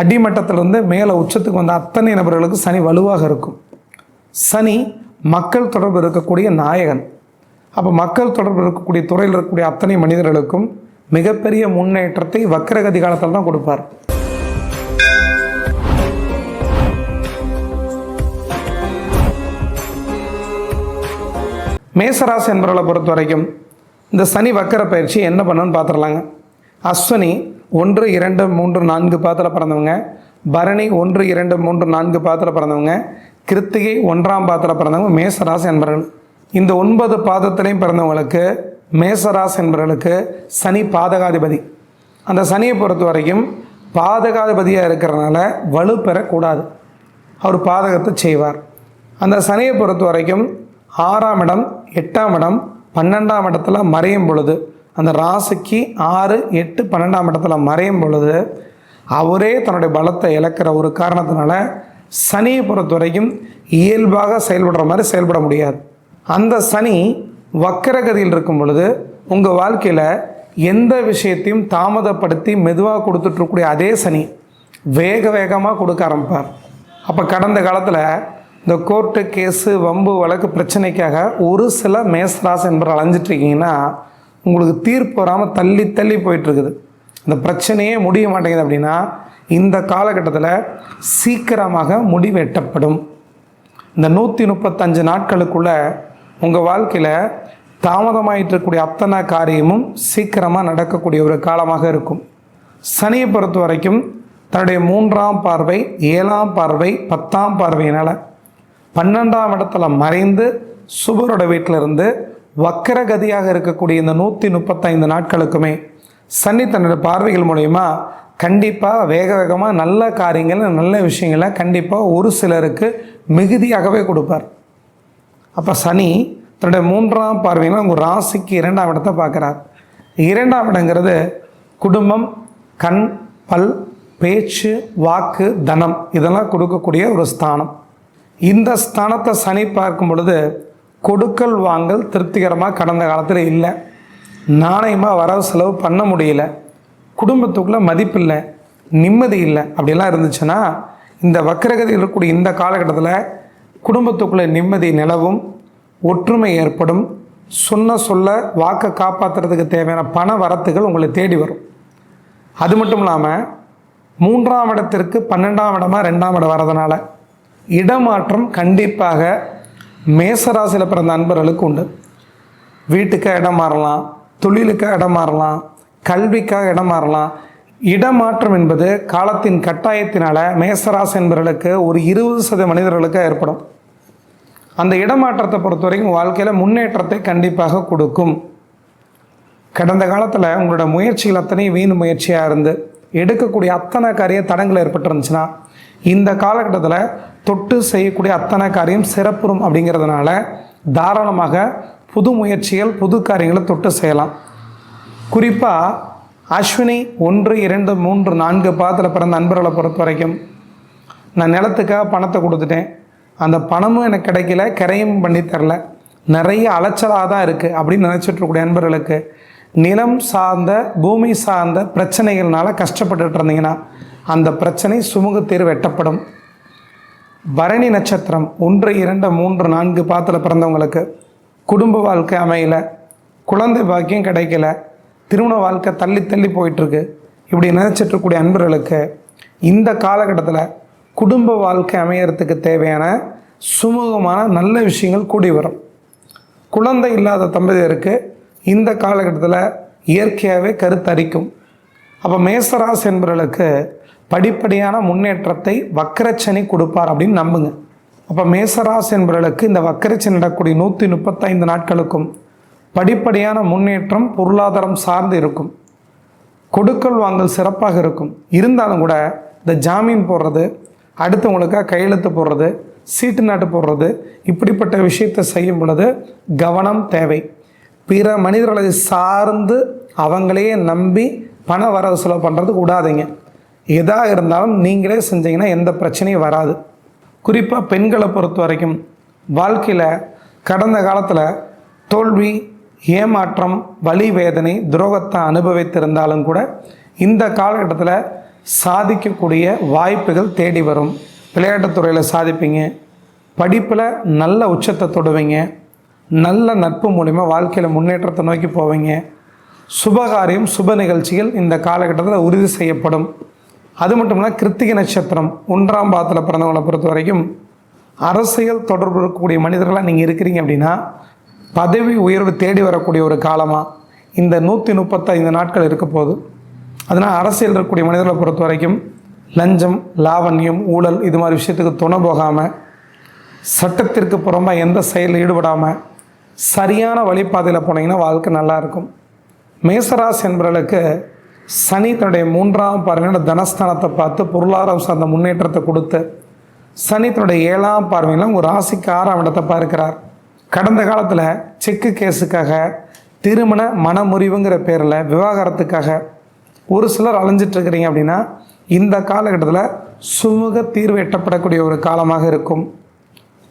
அடிமட்டத்திலிருந்து மேலே உச்சத்துக்கு வந்த அத்தனை நபர்களுக்கு சனி வலுவாக இருக்கும். சனி மக்கள் தொடர்பு இருக்கக்கூடிய நாயகன். அப்போ மக்கள் தொடர்பு இருக்கக்கூடிய துறையில் இருக்கக்கூடிய அத்தனை மனிதர்களுக்கும் மிகப்பெரிய முன்னேற்றத்தை வக்கரகதி காலத்தில் தான் கொடுப்பார். மேசராசி என்பவர்களை பொறுத்த வரைக்கும் இந்த சனி வக்கர பயிற்சி என்ன பண்ணுன்னு பார்த்துடலாங்க. அஸ்வினி ஒன்று இரண்டு மூன்று நான்கு பாத்தில் பிறந்தவங்க. பரணி ஒன்று இரண்டு மூன்று நான்கு பாத்தில் பிறந்தவங்க. கிருத்திகை ஒன்றாம் பாத்தில் பிறந்தவங்க. மேசராசி என்பவர்கள் இந்த ஒன்பது பாதத்திலையும் பிறந்தவங்களுக்கு மேசராசி என்பவர்களுக்கு சனி பாதகாதிபதி. அந்த சனியை பொறுத்த வரைக்கும் பாதகாதிபதியாக இருக்கிறனால வலு பெறக்கூடாது. அவர் பாதகத்தை செய்வார். அந்த சனியை பொறுத்த வரைக்கும் ஆறாம் இடம் எட்டாம் இடம் பன்னெண்டாம் இடத்துல மறையும் பொழுது அந்த ராசிக்கு ஆறு எட்டு பன்னெண்டாம் இடத்துல மறையும் பொழுது அவரே தன்னுடைய பலத்தை இழக்கிற ஒரு காரணத்தினால சனியை பொறுத்த வரைக்கும் இயல்பாக செயல்படுற மாதிரி செயல்பட முடியாது. அந்த சனி வக்கரகதியில் இருக்கும் பொழுது உங்கள் வாழ்க்கையில் எந்த விஷயத்தையும் தாமதப்படுத்தி மெதுவாக கொடுத்துட்ருக்கக்கூடிய அதே சனி வேக வேகமாக கொடுக்க ஆரம்பிப்பார். அப்போ கடந்த காலத்தில் இந்த கோர்ட்டு கேஸு வம்பு வழக்கு பிரச்சனைக்காக ஒரு சில மேசராசி என்பவர் அலைஞ்சிட்ருக்கீங்கன்னா உங்களுக்கு தீர்ப்பு வராமல் தள்ளி தள்ளி போயிட்டுருக்குது. இந்த பிரச்சனையே முடிய மாட்டேங்குது அப்படின்னா இந்த காலகட்டத்தில் சீக்கிரமாக முடிவெட்டப்படும் இந்த நூற்றி முப்பத்தஞ்சு நாட்களுக்குள்ள உங்கள் வாழ்க்கையில் தாமதமாயிட்டு இருக்கக்கூடிய அத்தனை காரியமும் சீக்கிரமாக நடக்கக்கூடிய ஒரு காலமாக இருக்கும். சனியை பொறுத்த வரைக்கும் தன்னுடைய மூன்றாம் பார்வை ஏழாம் பார்வை பத்தாம் பார்வையினால் பன்னெண்டாம் இடத்துல மறைந்து சுபரோட வீட்டிலிருந்து இருந்து வக்கரகதியாக இருக்கக்கூடிய இந்த நூற்றி முப்பத்தைந்து நாட்களுக்குமே சனி தன்னோட பார்வைகள் மூலயமா கண்டிப்பாக வேக வேகமாக நல்ல காரியங்கள் நல்ல விஷயங்களை கண்டிப்பாக ஒரு சிலருக்கு மிகுதியாகவே கொடுப்பார். அப்போ சனி தன்னுடைய மூன்றாம் பார்வையில் உங்கள் ராசிக்கு இரண்டாம் இடத்தை பார்க்குறார். இரண்டாம் இடங்கிறது குடும்பம் கண் பல் பேச்சு வாக்கு தனம் இதெல்லாம் கொடுக்கக்கூடிய ஒரு ஸ்தானம். இந்த ஸ்தானத்தை சனி பார்க்கும் பொழுது கொடுக்கல் வாங்கல் திருப்திகரமாக கடந்த காலத்தில் இல்லை. நாணயமாக வரவு செலவு பண்ண முடியல. குடும்பத்துக்குள்ளே மதிப்பில்லை நிம்மதி இல்லை. அப்படிலாம் இருந்துச்சுன்னா இந்த வக்கரகதியில் இருக்கக்கூடிய இந்த காலகட்டத்தில் குடும்பத்துக்குள்ளே நிம்மதி நிலவும் ஒற்றுமை ஏற்படும். சொன்ன சொல்ல வாக்கை காப்பாற்றுறதுக்கு தேவையான பண வரத்துகள் உங்களை தேடி வரும். அது மட்டும் இல்லாமல் மூன்றாம் இடத்திற்கு பன்னெண்டாம் இடமாக ரெண்டாம் இடம் வரதுனால இடமாற்றம் கண்டிப்பாக மேசராசியில் பிறந்த அன்பர்களுக்கு உண்டு. வீட்டுக்காக இடம் மாறலாம் தொழிலுக்காக இடம் மாறலாம் கல்விக்காக இடம் மாறலாம். இடமாற்றம் என்பது காலத்தின் கட்டாயத்தினால மேசராசி என்பவர்களுக்கு ஒரு இருபது சதவீத மனிதர்களுக்கு ஏற்படும். அந்த இடமாற்றத்தை பொறுத்த வரைக்கும் வாழ்க்கையில் முன்னேற்றத்தை கண்டிப்பாக கொடுக்கும். கடந்த காலத்தில் உங்களோட முயற்சிகள் அத்தனையும் வீண் முயற்சியாக இருந்து எடுக்கக்கூடிய அத்தனை காரிய தடங்கள் ஏற்பட்டிருந்துச்சுன்னா இந்த காலகட்டத்தில் தொட்டு செய்யக்கூடிய அத்தனை காரியம் சிறப்புறும் அப்படிங்கிறதுனால தாராளமாக புது முயற்சிகள் புது காரியங்களை தொட்டு செய்யலாம். குறிப்பாக அஸ்வினி ஒன்று இரண்டு மூன்று நான்கு பாதத்தில் பிறந்த நண்பர்களை பொறுத்த வரைக்கும் நான் நிலத்துக்காக பணத்தை கொடுத்துட்டேன். அந்த பணமும் எனக்கு கிடைக்கல கரையும் பண்ணி தரல. நிறைய அலைச்சலாக தான் இருக்குது அப்படின்னு நினச்சிட்ருக்கூடிய நண்பர்களுக்கு நிலம் சார்ந்த பூமி சார்ந்த பிரச்சனைகள்னால கஷ்டப்பட்டுட்டு இருந்தீங்கன்னா அந்த பிரச்சனை சுமூக தீர்வு எட்டப்படும். பரணி நட்சத்திரம் ஒன்று இரண்டு மூன்று நான்கு பாத்தில் பிறந்தவங்களுக்கு குடும்ப வாழ்க்கை அமையல. குழந்தை பாக்கியம் கிடைக்கல. திருமண வாழ்க்கை தள்ளி தள்ளி போயிட்டுருக்கு. இப்படி நினச்சிட்டு இருக்கக்கூடிய அன்பர்களுக்கு இந்த காலகட்டத்தில் குடும்ப வாழ்க்கை அமையறதுக்கு தேவையான சுமூகமான நல்ல விஷயங்கள் கூடி வரும். குழந்தை இல்லாத தம்பதியருக்கு இந்த காலகட்டத்தில் இயற்கையாகவே கருத்தரிக்கும். அப்போ மேசராசி என்பவர்களுக்கு படிப்படியான முன்னேற்றத்தை வக்கரச்சனி கொடுப்பார் அப்படின்னு நம்புங்க. அப்போ மேசராஸ் என்பவர்களுக்கு இந்த வக்கரச்சனி நடக்கூடிய நூற்றி முப்பத்தைந்து நாட்களுக்கும் படிப்படியான முன்னேற்றம் பொருளாதாரம் சார்ந்து இருக்கும். கொடுக்கல் வாங்கல் சிறப்பாக இருக்கும். இருந்தாலும் கூட இந்த ஜாமீன் போடுறது அடுத்தவங்களுக்காக கையெழுத்து போடுறது சீட்டு நாட்டு போடுறது இப்படிப்பட்ட விஷயத்தை செய்யும் பொழுது கவனம் தேவை. பிற மனிதர்களை சார்ந்து அவங்களையே நம்பி பண வரவு செலவு பண்ணுறது கூடாதீங்க எதாக இருந்தாலும் நீங்களே செஞ்சீங்கன்னா எந்த பிரச்சனையும் வராது. குறிப்பாக பெண்களை பொறுத்த வரைக்கும் வாழ்க்கையில் கடந்த காலத்தில் தோல்வி ஏமாற்றம் வலி வேதனை துரோகத்தை அனுபவித்திருந்தாலும் கூட இந்த காலகட்டத்தில் சாதிக்கக்கூடிய வாய்ப்புகள் தேடி வரும். விளையாட்டுத் துறையில் சாதிப்பீங்க. படிப்பில் நல்ல உச்சத்தை தொடுவீங்க. நல்ல நட்பு மூலிமா வாழ்க்கையில் முன்னேற்றத்தை நோக்கி போவீங்க. சுபகாரியம் சுப நிகழ்ச்சிகள் இந்த காலகட்டத்தில் உறுதி செய்யப்படும். அது மட்டும் இல்லை கிருத்திகை நட்சத்திரம் ஒன்றாம் பாதத்தில் பிறந்தவங்களை பொறுத்த வரைக்கும் அரசியல் தொடர்பு இருக்கக்கூடிய மனிதர்களாக நீங்கள் இருக்கிறீங்க அப்படின்னா பதவி உயர்வு தேடி வரக்கூடிய ஒரு காலமாக இந்த நூற்றி முப்பத்தைந்து நாட்கள் இருக்க போகுது. அதனால் அரசியல் இருக்கக்கூடிய மனிதர்களை பொறுத்த வரைக்கும் லஞ்சம் லாவண்யம் ஊழல் இது மாதிரி விஷயத்துக்கு துணை போகாமல் சட்டத்திற்கு புறம்பாக எந்த செயலில் ஈடுபடாமல் சரியான வழிபாதையில் போனீங்கன்னா வாழ்க்கை நல்லாயிருக்கும் மேசராசி என்பவர்களுக்கு சனி தன்னுடைய மூன்றாம் பார்வையில் தனஸ்தானத்தை பார்த்து பொருளாதாரம் சார்ந்த முன்னேற்றத்தை கொடுத்து சனி தன்னுடைய ஏழாம் பார்வையில் உங்கள் ராசிக்கு ஆறாம் இடத்தை பார்க்கிறார். கடந்த காலத்தில் செக்கு கேஸுக்காக திருமண மனமுறிவுங்கிற பேரில் விவாகரத்துக்காக ஒரு சிலர் அலைஞ்சிட்ருக்கிறீங்க அப்படின்னா இந்த காலகட்டத்தில் சுமூக தீர்வு எட்டப்படக்கூடிய ஒரு காலமாக இருக்கும்.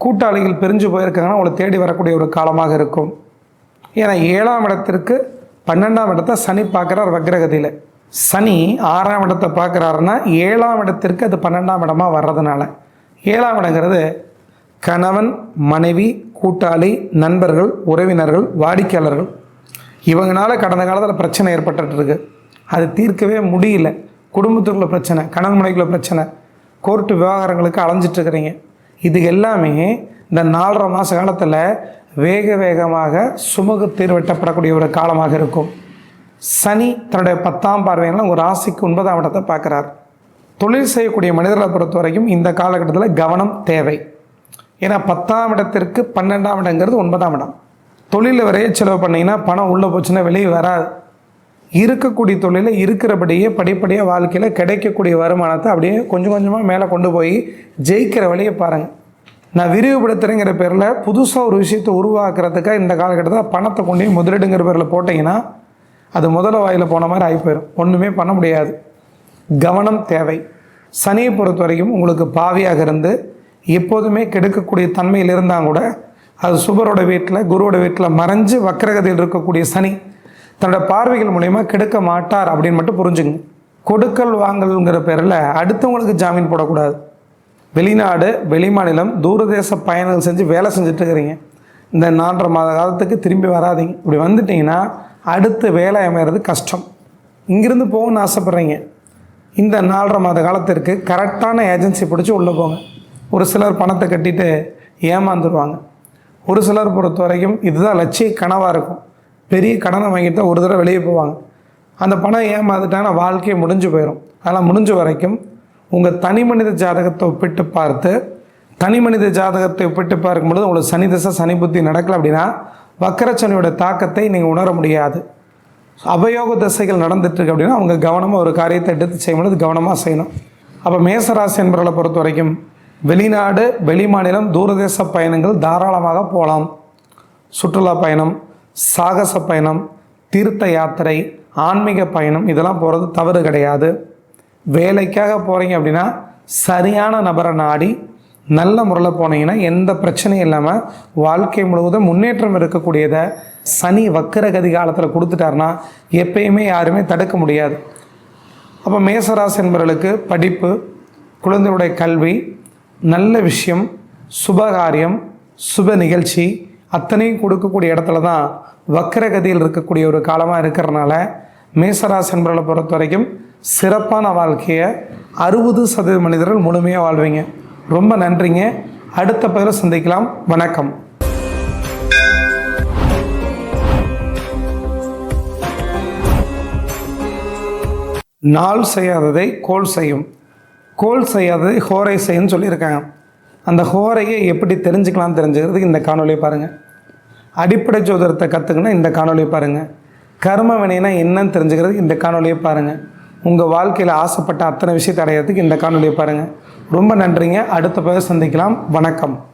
கூட்டாளிகள் பிரிஞ்சு போயிருக்காங்கன்னா உங்களை தேடி வரக்கூடிய ஒரு காலமாக இருக்கும். ஏன்னா ஏழாம் இடத்திற்கு பன்னெண்டாம் இடத்தை சனி பார்க்குறார் வக்ரகதியில். சனி ஆறாம் இடத்தை பார்க்குறாருன்னா ஏழாம் இடத்திற்கு அது பன்னெண்டாம் இடமாக வர்றதுனால. ஏழாம் இடங்கிறது கணவன் மனைவி கூட்டாளி நண்பர்கள் உறவினர்கள் வாடிக்கையாளர்கள். இவங்களால கடந்த காலத்தில் பிரச்சனை ஏற்பட்டுட்டு அது தீர்க்கவே முடியல. குடும்பத்துக்குள்ள பிரச்சனை கணவன் மனைவிக்குள்ள பிரச்சனை. கோர்ட்டு விவகாரங்களுக்கு அலைஞ்சிட்டு இருக்கிறீங்க. இது எல்லாமே இந்த நாலரை மாத காலத்தில் வேக வேகமாக சுமூக தீர்வெட்டப்படக்கூடிய ஒரு காலமாக இருக்கும். சனி தன்னுடைய பத்தாம் பார்வையில் ஒரு ராசிக்கு ஒன்பதாம் இடத்தை பார்க்குறார். தொழில் செய்யக்கூடிய மனிதர்களை பொறுத்த வரைக்கும் இந்த காலகட்டத்தில் கவனம் தேவை. ஏன்னா பத்தாம் இடத்திற்கு பன்னெண்டாம் இடங்கிறது ஒன்பதாம் இடம். தொழிலில் வரைய செலவு பண்ணிங்கன்னா பணம் உள்ளே போச்சுன்னா வெளியே வராது. இருக்கக்கூடிய தொழிலில் இருக்கிறபடியே படிப்படியாக வாழ்க்கையில் கிடைக்கக்கூடிய வருமானத்தை அப்படியே கொஞ்சம் கொஞ்சமாக மேலே கொண்டு போய் ஜெயிக்கிற வழியை பாருங்கள் நான் விரிவுபடுத்துகிறேங்கிற பேரில் புதுசாக ஒரு விஷயத்தை உருவாக்குறதுக்காக இந்த காலகட்டத்தில் பணத்தை கொண்டு முதலீடுங்கிற பேரில் போட்டிங்கன்னா அது முதல வாயில் போன மாதிரி ஆகி போயிடும் ஒன்றுமே பண்ண முடியாது. கவனம் தேவை. சனியை பொறுத்த வரைக்கும் உங்களுக்கு பாவியாக இருந்து எப்போதுமே கெடுக்கக்கூடிய தன்மையில் இருந்தால் கூட அது சுபரோட வீட்டில் குருவோட வீட்டில் மறைஞ்சு வக்கரகதியில் இருக்கக்கூடிய சனி தன்னோட பார்வைகள் மூலயமா கெடுக்க மாட்டார் அப்படின்னு மட்டும் புரிஞ்சுங்க கொடுக்கல் வாங்கல்ங்கிற பேரில் அடுத்தவங்களுக்கு ஜாமீன் போடக்கூடாது. வெளிநாடு வெளிமாநிலம் தூரதேச பயணங்கள் செஞ்சு வேலை செஞ்சுட்டு இருக்கிறீங்க இந்த நாலரை மாத காலத்துக்கு திரும்பி வராதீங்க. இப்படி வந்துட்டிங்கன்னா அடுத்து வேலை அமைகிறது கஷ்டம். இங்கிருந்து போகணும்னு ஆசைப்பட்றீங்க. இந்த நாலரை மாத காலத்திற்கு கரெக்டான ஏஜென்சி பிடிச்சி உள்ளே போங்க. ஒரு சிலர் பணத்தை கட்டிட்டு ஏமாந்துருவாங்க. ஒரு சிலர் பொறுத்த வரைக்கும் இதுதான் லட்சிய கனவாக இருக்கும். பெரிய கடனை வாங்கிட்டு தான் ஒரு தடவை வெளியே போவாங்க. அந்த பணம் ஏமாந்துட்டாங்கன்னா வாழ்க்கையை முடிஞ்சு போயிடும் அதெல்லாம் முடிஞ்ச வரைக்கும் உங்கள் தனி மனித ஜாதகத்தை ஒப்பிட்டு பார்த்து தனி மனித ஜாதகத்தை ஒப்பிட்டு பார்க்கும் பொழுது உங்களுக்கு சனி தசை சனி புத்தி நடக்கலை அப்படின்னா வக்கரச்சனியோட தாக்கத்தை நீங்கள் உணர முடியாது. அபயோக திசைகள் நடந்துட்டுருக்கு அப்படின்னா அவங்க கவனமாக ஒரு காரியத்தை எடுத்து செய்யும் பொழுது கவனமாக செய்யணும். அப்போ மேசராசி என்பவர்களை பொறுத்த வரைக்கும் வெளிநாடு வெளிமாநிலம் தூரதேச பயணங்கள் தாராளமாக போகலாம். சுற்றுலா பயணம் சாகச பயணம் தீர்த்த யாத்திரை ஆன்மீக பயணம் இதெல்லாம் போகிறது தவறு கிடையாது. வேலைக்காக போகிறீங்க அப்படின்னா சரியான நபரை நாடி நல்ல முறையில் போனீங்கன்னா எந்த பிரச்சனையும் இல்லாமல் வாழ்க்கை முழுவதும் முன்னேற்றம் இருக்கக்கூடியதை சனி வக்கரகதி காலத்தில் கொடுத்துட்டாருன்னா எப்பயுமே யாருமே தடுக்க முடியாது. அப்போ மேசராசி என்பவர்களுக்கு படிப்பு குழந்தைகளுடைய கல்வி நல்ல விஷயம் சுபகாரியம் சுப நிகழ்ச்சி அத்தனையும் கொடுக்கக்கூடிய இடத்துல தான் வக்கரகதியில் இருக்கக்கூடிய ஒரு காலமாக இருக்கிறனால மேசராசி என்பவர்களை பொறுத்த வரைக்கும் சிறப்பான வாழ்க்கையை அறுபது சதவீத மனிதர்கள் முழுமையாக வாழ்வீங்க. ரொம்ப நன்றிங்க. அடுத்த பதிவில் சந்திக்கலாம். வணக்கம். நாள் செய்யாததை கோல் செய்யும். கோல் செய்யாததை ஹோரை செய்யும்னு சொல்லியிருக்காங்க. அந்த ஹோரையை எப்படி தெரிஞ்சுக்கலாம் தெரிஞ்சுக்கிறதுக்கு இந்த காணொலியை பாருங்கள் அடிப்படை ஜோதிடத்தை கற்றுக்கணும் இந்த காணொலியை பாருங்கள் கர்ம வினைனா என்னன்னு தெரிஞ்சுக்கிறதுக்கு இந்த காணொலியை பாருங்கள் உங்கள் வாழ்க்கையில் ஆசைப்பட்ட அத்தனை விஷயத்தை அடையிறதுக்கு இந்த காணொலியை பாருங்கள் ரொம்ப நன்றிங்க. அடுத்த பிறகு சந்திக்கலாம். வணக்கம்.